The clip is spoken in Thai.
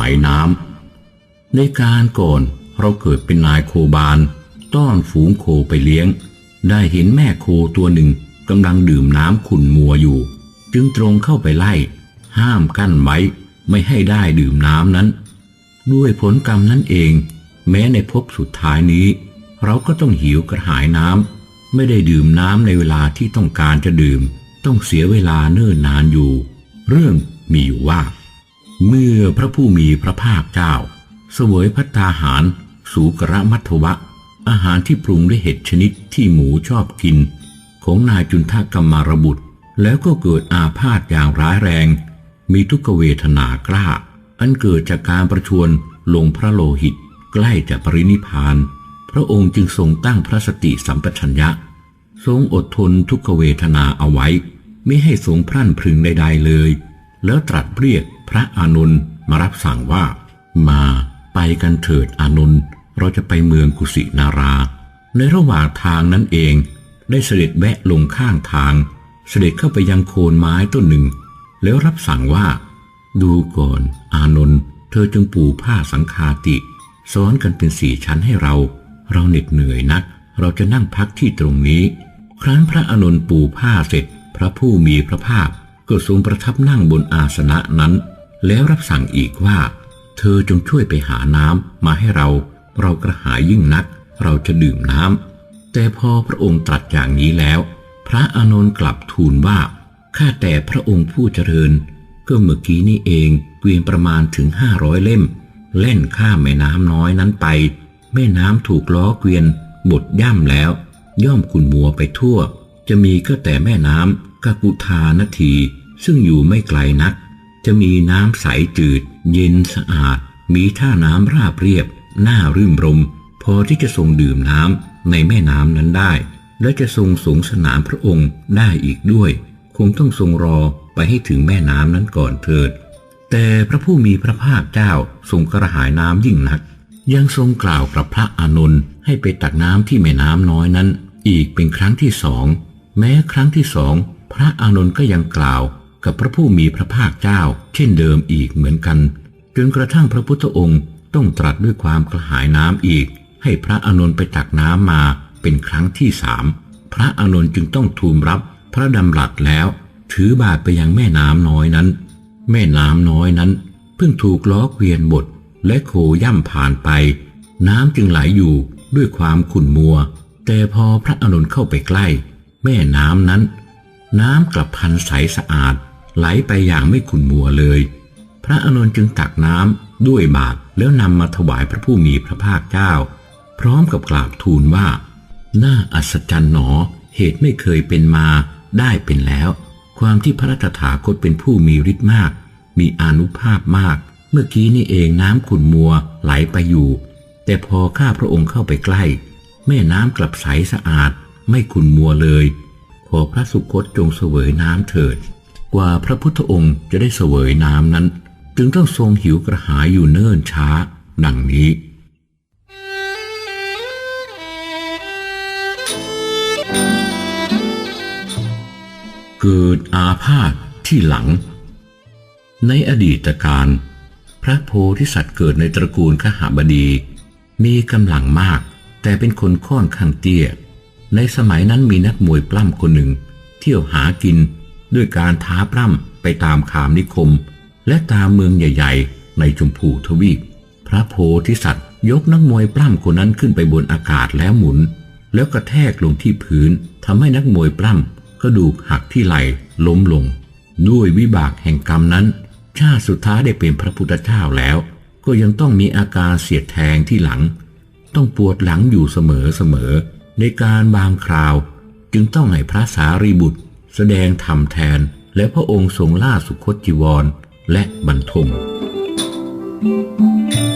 ายน้ำในการก่อนเราเกิดเป็นนายโคบานต้อนฝูงโคไปเลี้ยง ได้เห็นแม่โคตัวหนึ่งกำลังดื่มน้ำขุ่นมัวอยู่ จึงตรงเข้าไปไล่ ห้ามกั้นไว้ไม่ให้ได้ดื่มน้ำนั้น ด้วยผลกรรมนั้นเอง แม้ในภพสุดท้ายนี้ เราก็ต้องหิวกระหายน้ำไม่ได้ดื่มน้ำในเวลาที่ต้องการจะดื่ม ต้องเสียเวลาเนิ่นนานอยู่ เรื่องมีอยู่ว่า เมื่อพระผู้มีพระภาคเจ้า เสวยพัตตาหาร สูกระมัทวะ อาหารที่ปรุงด้วยเห็ดชนิดที่หมูชอบกิน ของนายจุนทกรรมารบุตร แล้วก็เกิดอาพาธอย่างร้ายแรง มีทุกเวทนากล้า อันเกิดจากการประชวรลงพระโลหิต ใกล้จะปรินิพาน พระองค์จึงทรงตั้งพระสติสัมปชัญญะ ทรงอดทนทุกเวทนาเอาไว้ ไม่ให้ทรงพรั่นพรึงใดๆเลย แล้วตรัสเรียกพระอานนท์มารับสั่งว่า มาไปกันเถิดอานนท์เราจะไปเมืองกุสินารา ในระหว่างทางนั้นเอง ได้เสด็จแวะลงข้างทาง เสด็จเข้าไปยังโคนไม้ต้นหนึ่ง แล้วรับสั่งว่า ดูก่อนอานนท์เธอจงปูผ้าสังคาติ ซ้อนกันเป็นสี่ชั้นให้เรา เราเหน็ดเหนื่อยนัก เราจะนั่งพักที่ตรงนี้ ครั้นพระอานนท์ปูผ้าเสร็จ พระผู้มีพระภาค ก็ทรงประทับนั่งบนอาสนะนั้น แล้วรับสั่งอีกว่า เธอจงช่วยไปหาน้ำมาให้เรา เรากระหายยิ่งนัก เราจะดื่มน้ำแต่พอพระองค์ตรัสอย่างนี้แล้ว พระอานนท์กลับทูลว่าข้าแต่พระองค์ผู้เจริญ ก็เมื่อกี้นี่เองเกวียนประมาณถึงห้าร้อยเล่ม เล่นข้ามแม่น้ำน้อยนั้นไป แม่น้ำถูกล้อเกวียนบดย่ำแล้ว ย่อมขุนมัวไปทั่ว จะมีก็แต่แม่น้ำกากุทานที ซึ่งอยู่ไม่ไกลนัก จะมีน้ำใสจืด เย็นสะอาด มีท่าน้ำราบเรียบน่ารื่มรม พอที่จะทรงดื่มน้ำในแม่น้ำนั้นได้ และจะทรงสงสนานพระองค์ได้อีกด้วย คงต้องทรงรอไปให้ถึงแม่น้ำนั้นก่อนเถิด แต่พระผู้มีพระภาคเจ้าทรงกระหายน้ำยิ่งนัก ยังทรงกล่าวกับพระอานนท์ให้ไปตักน้ำที่แม่น้ำน้อยนั้น อีกเป็นครั้งที่สอง แม้ครั้งที่สองพระอานนท์ก็ยังกล่าว กับพระผู้มีพระภาคเจ้า เช่นเดิมอีกเหมือนกัน จนกระทั่งพระพุทธองค์ต้องตรัสด้วยความกระหายน้ำอีก ให้พระอานนท์ไปตักน้ำมาเป็นครั้งที่สามพระอานนท์จึงต้องทูลรับพระดำรัสแล้ว ถือบาทไปยังแม่น้ำน้อยนั้น แม่น้ำน้อยนั้น เพิ่งถูกล้อเกวียนบดและโคย่ำผ่านไป น้ำจึงไหลอยู่ด้วยความขุ่นมัว แต่พอพระอานนท์เข้าไปใกล้ แม่น้ำนั้น น้ำกลับพันใสสะอาด ไหลไปอย่างไม่ขุนมัวเลย พระอานนท์จึงตักน้ำด้วยบาตรแล้วนำมาถวายพระผู้มีพระภาคเจ้า พร้อมกับกราบทูลว่า น่าอัศจรรย์หนอ เหตุไม่เคยเป็นมาได้เป็นแล้ว ความที่พระตถาคตเป็นผู้มีฤทธิ์มาก มีอนุภาพมาก เมื่อกี้นี่เองน้ำขุนมัวไหลไปอยู่ แต่พอข้าพระองค์เข้าไปใกล้ แม่น้ำกลับใสสะอาด ไม่ขุนมัวเลย ขอพระสุคตจงเสวยน้ำเถิด กว่าพระพุทธองค์จะได้เสวยน้ำนั้น จึงต้องทรงหิวกระหายอยู่เนิ่นช้าดังนี้ เกิดอาพาธที่หลัง ในอดีตการ พระโพธิสัตว์เกิดในตระกูลขหบดี มีกำลังมาก แต่เป็นคนค่อนข้างเตี้ย ในสมัยนั้นมีนักมวยปล้ำคนหนึ่ง เที่ยวหากิน ด้วยการท้าปล้ำไปตามขามนิคม และตามเมืองใหญ่ ๆ ในชมพูทวีป พระโพธิสัตว์ยกนักมวยปล้ำคนนั้นขึ้นไปบนอากาศแล้วหมุน แล้วกระแทกลงที่พื้นทำให้นักมวยปล้ำกระดูกหักที่ไหล่ล้มลง ด้วยวิบากแห่งกรรมนั้น ชาติสุดท้ายได้เป็นพระพุทธเจ้าแล้ว ก็ยังต้องมีอาการเสียดแทงที่หลัง ต้องปวดหลังอยู่เสมอเสมอในการบางคราว จึงต้องให้พระสารีบุตร แสดงธรรมแทนและพระองค์ทรงล่าสุคตจีวรและบรรทม Thank